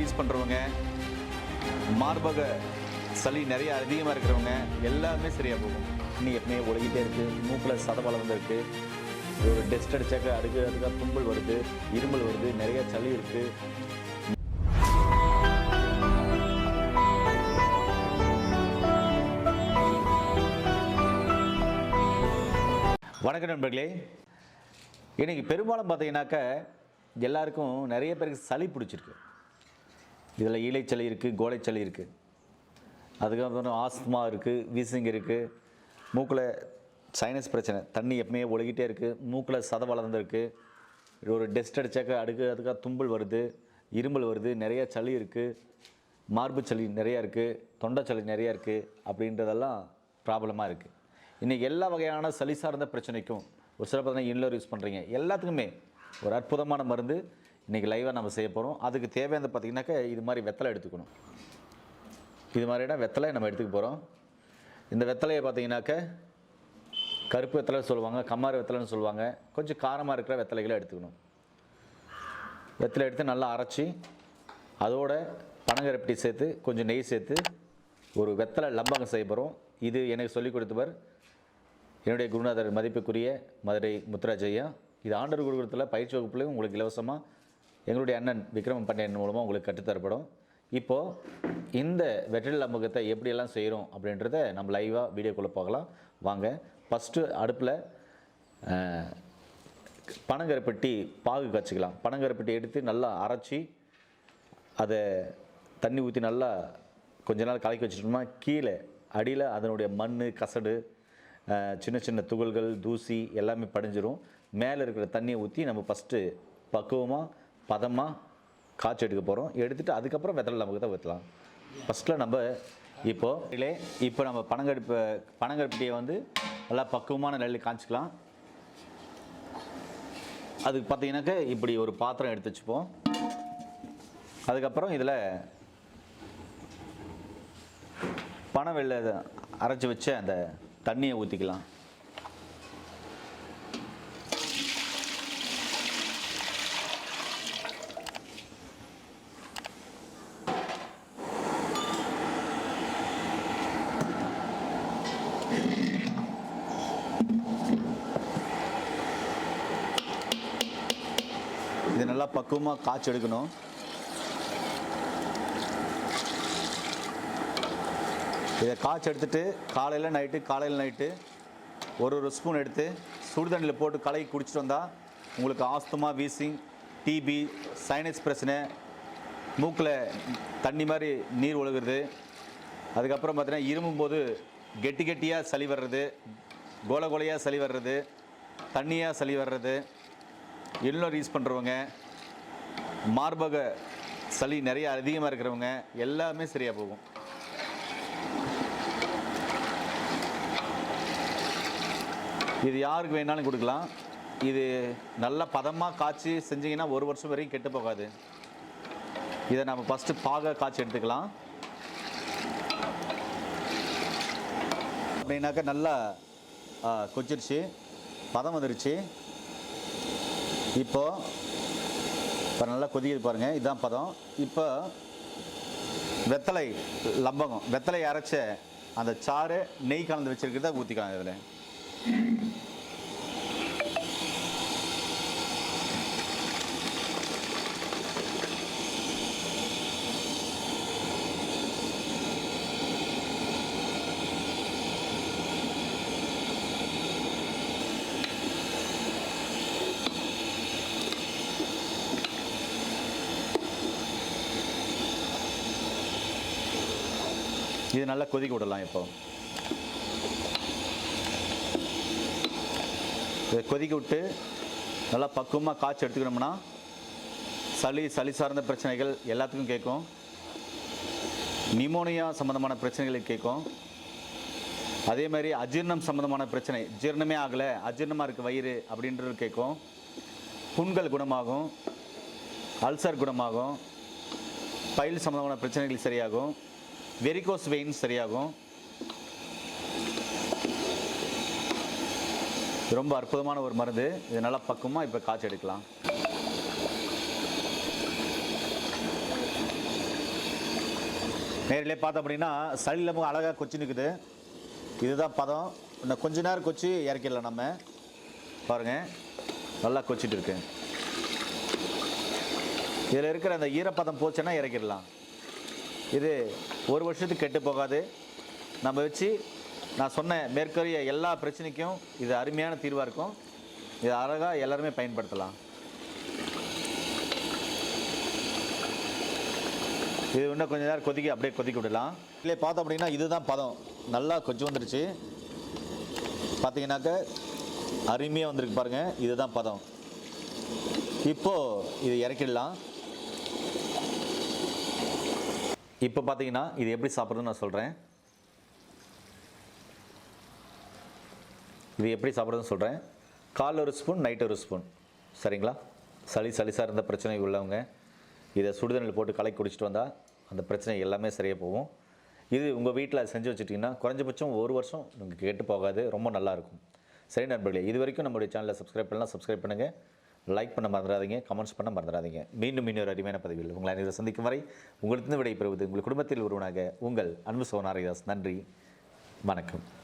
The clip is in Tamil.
இன்னொரு பண்ணுறவங்க மார்பக சளி நிறைய அதிகமாக இருக்கிறவங்க எல்லாமே சரியாக போகும். இன்னும் எப்பவுமே ஒழுகிட்டே இருக்குது மூக்கில் சதபலம் வந்திருக்கு ஒரு டெஸ்ட் அடிச்சாக்க அதுக்கு அதுக்காக தும்பல் வருது இருமல் வருது நிறைய சளி இருக்குது வணக்கம் நண்பர்களே. இன்னைக்கு பெரும்பாலும் பார்த்தீங்கன்னாக்க எல்லாருக்கும் நிறைய பேருக்கு சளி பிடிச்சிருக்கு. இதில் ஈழைச்சளி இருக்குது கோலைச்சளி இருக்குது அதுக்கப்புறம் ஆஸ்துமா இருக்குது வீசிங் இருக்குது மூக்கில் சைனஸ் பிரச்சனை தண்ணி எப்பவுமே ஒழுகிட்டே இருக்குது மூக்கில் சத வளர்ந்துருக்கு. ஒரு டெஸ்ட் அடித்தாக்க அடுக்கு அதுக்காக தும்பல் வருது இருமல் வருது நிறையா சளி இருக்குது மார்பு சளி நிறையா இருக்குது தொண்டை சளி நிறையா இருக்குது அப்படின்றதெல்லாம் ப்ராப்ளமாக இருக்குது இன்றைக்கி எல்லா வகையான சளி சார்ந்த பிரச்சனைக்கும் ஒரு சில பார்த்தீங்கன்னா இன்னொரு யூஸ் பண்ணுறீங்க எல்லாத்துக்குமே ஒரு அற்புதமான மருந்து இன்றைக்கி லைவாக நம்ம செய்ய போகிறோம் அதுக்கு தேவையானது பார்த்திங்கனாக்கா இது மாதிரி வெத்தலை எடுத்துக்கணும். இது மாதிரினா வெத்தலை நம்ம எடுத்துக்க போகிறோம் இந்த வெத்தலையை பார்த்தீங்கன்னாக்க கருப்பு வெத்தலை சொல்லுவாங்க கம்மாறு வெத்தலைன்னு சொல்லுவாங்க. கொஞ்சம் காரமாக இருக்கிற வெத்தலைகளை எடுத்துக்கணும். வெத்தலை எடுத்து நல்லா அரைச்சி அதோட பனங்கரப்பட்டி சேர்த்து கொஞ்சம் நெய் சேர்த்து ஒரு வெத்தலை லம்பகம் செய்ய போகிறோம் இது எனக்கு சொல்லிக் கொடுத்தவர் என்னுடைய குருநாதர் மதிப்புக்குரிய மதுரை முத்துராஜ் ஐயா. இது ஆண்டர் குருகுலத்தில் பயிற்சி வகுப்புலையும் உங்களுக்கு இலவசமாக எங்களுடைய அண்ணன் விக்ரம பண்டியன் மூலமாக உங்களுக்கு கற்றுத்தரப்படும். இப்போது இந்த வெற்றில் அமுகத்தை எப்படியெல்லாம் செய்கிறோம் அப்படின்றத நம்ம லைவாக வீடியோக்குள்ளே பார்க்கலாம். வாங்க ஃபஸ்ட்டு அடுப்பில் பனங்கருப்பட்டி பாகு காய்ச்சிக்கலாம். பனங்கருப்பட்டி எடுத்து நல்லா அரைச்சி அதை தண்ணி ஊற்றி நல்லா கொஞ்ச நாள் கலக்கி வச்சுட்டோம்னா கீழே அடியில் அதனுடைய மண் கசடு சின்ன சின்ன துகள்கள் தூசி எல்லாமே படிஞ்சிரும். மேலே இருக்கிற தண்ணியை ஊற்றி நம்ம ஃபஸ்ட்டு பக்குவமாக பதமாக காய்ச்சி எடுக்க போகிறோம் எடுத்துகிட்டு அதுக்கப்புறம் விதல் நமக்கு தான் ஊற்றலாம் ஃபஸ்ட்டில் நம்ம இப்போது இல்லை இப்போ நம்ம பனங்கடுப்பு பனங்கடுப்பிட்டியை வந்து நல்லா பக்குவமான நெல் காய்ச்சிக்கலாம். அதுக்கு பார்த்தீங்கன்னாக்க இப்படி ஒரு பாத்திரம் எடுத்து வச்சுப்போம். அதுக்கப்புறம் இதில் பனை வெள்ளை அரைச்சி வச்ச அந்த தண்ணியை ஊற்றிக்கலாம் இது நல்லா பக்குவமாக காய்ச்சி எடுக்கணும். இதை காய்ச்சி எடுத்துட்டு காலையில் நைட்டு காலையில் நைட்டு ஒரு ஒரு ஸ்பூன் எடுத்து சுடுதண்ணியில் போட்டு கலக்கி குடிச்சிட்டு வந்தால் உங்களுக்கு ஆஸ்துமா வீசிங் டிபி சைனஸ் பிரச்சனை மூக்கில் தண்ணி மாதிரி நீர் ஒழுகுறது அதுக்கப்புறம் பார்த்தீங்கன்னா இருமும்போது கெட்டி கெட்டியாக சளி வர்றது கோல கோலையாக சளி வர்றது தண்ணியாக சளி வர்றது இன்னொரு யூஸ் பண்ணுறவங்க மார்பக சளி நிறைய அதிகமாக இருக்கிறவங்க எல்லாமே சரியாக போகும். இது யாருக்கு வேணாலும் கொடுக்கலாம். இது நல்ல பதமாக காய்ச்சி செஞ்சிங்கன்னா ஒரு வருஷம் வரைக்கும் கெட்டு போகாது. இதை நம்ம ஃபஸ்ட்டு பாக காய்ச்சி எடுத்துக்கலாம். அப்படின்னாக்கா நல்லா கொச்சிருச்சு பதம் வந்துருச்சு. இப்போ இப்போ நல்லா கொதிக்குது பாருங்கள் இதுதான் பதம். இப்போ வெத்தலை லம்பகம் வெத்தலை அரைச்ச அந்த சாறு நெய் கலந்து வச்சுருக்கிறத ஊற்றிக்கலாம் இதில். இது நல்லா கொதிக்க விடலாம் இப்போ. இதை கொதிக்க விட்டு நல்லா பக்குவமாக காய்ச்சி எடுத்துக்கணும்னா சளி சளி சார்ந்த பிரச்சனைகள் எல்லாத்துக்கும் கேட்கும். நிமோனியா சம்மந்தமான பிரச்சனைகள் கேட்கும். அதே மாதிரி அஜீர்ணம் சம்மந்தமான பிரச்சனை ஜீரணமே ஆகலை அஜீரணமாக இருக்குது வயிறு அப்படின்றது கேட்கும். புண்கள் குணமாகும் அல்சர் குணமாகும் பயில் சம்மந்தமான பிரச்சனைகள் சரியாகும். வெரிகோஸ் வெயின் சரியாகும். ரொம்ப அற்புதமான ஒரு மருந்து. இது நல்லா பக்குவமாக இப்போ காய்ச்சி எடுக்கலாம். நேரிலே பார்த்தோம் அப்படின்னா சளி இல்லாமல் அழகாக கொச்சி நிற்குது இதுதான் பதம். இன்னும் கொஞ்ச நேரம் கொச்சி இறக்கிடலாம் நம்ம. பாருங்கள் நல்லா கொச்சிட்டு இருக்கு. இதில் இருக்கிற அந்த ஈரப்பதம் போச்சுன்னா இறக்கிடலாம். இது ஒரு வருஷத்துக்கு கெட்டு போகாது. நம்ம வச்சு நான் சொன்ன மேற்கூறிய எல்லா பிரச்சனைக்கும் இது அருமையான தீர்வாக இருக்கும். இது அழகாக எல்லாருமே பயன்படுத்தலாம். இது இன்னும் கொஞ்சம் நேரம் கொதிக்க அப்படியே கொதிக்க விடலாம். இல்லை பார்த்தோம் அப்படின்னா இதுதான் பதம். நல்லா கொஞ்சம் வந்துருச்சு. பார்த்தீங்கன்னாக்க அருமையாக வந்திருக்கு பாருங்கள் இதுதான் பதம். இப்போது இது இறக்கிடலாம். இப்போ பார்த்தீங்கன்னா இது எப்படி சாப்பிட்றதுன்னு நான் சொல்கிறேன் இது எப்படி சாப்பிட்றதுன்னு சொல்கிறேன் காலைல ஒரு ஸ்பூன் நைட் ஒரு ஸ்பூன். சரிங்களா? சளி சளி இருந்த பிரச்சனை உள்ளவங்க இதை சுடுதண்ணில் போட்டு கலக்கி குடிச்சிட்டு வந்தால் அந்த பிரச்சனை எல்லாமே சரியாக போகும். இது உங்கள் வீட்டில் செஞ்சு வச்சுட்டிங்கன்னா குறைஞ்சபட்சம் ஒரு வருஷம் உங்களுக்கு கெட்டு போகாது ரொம்ப நல்லாயிருக்கும் சரி நண்பர்களே இது வரைக்கும் நம்மளுடைய சேனலை சப்ஸ்கிரைப் பண்ணலாம் சப்ஸ்கிரைப் பண்ணுங்கள் லைக் பண்ண மறந்துடாதீங்க கமெண்ட்ஸ் பண்ண மறந்துடாதீங்க. மீண்டும் இன்னொரு அருமையான பதிவில் உங்களை அனைவரும் சந்திக்கும் வரை உங்களுக்கு விடைபெறுவது உங்கள் குடும்பத்தில் ஒருவனாக உங்கள் அன்பு சோனாரிதாஸ் நன்றி வணக்கம்.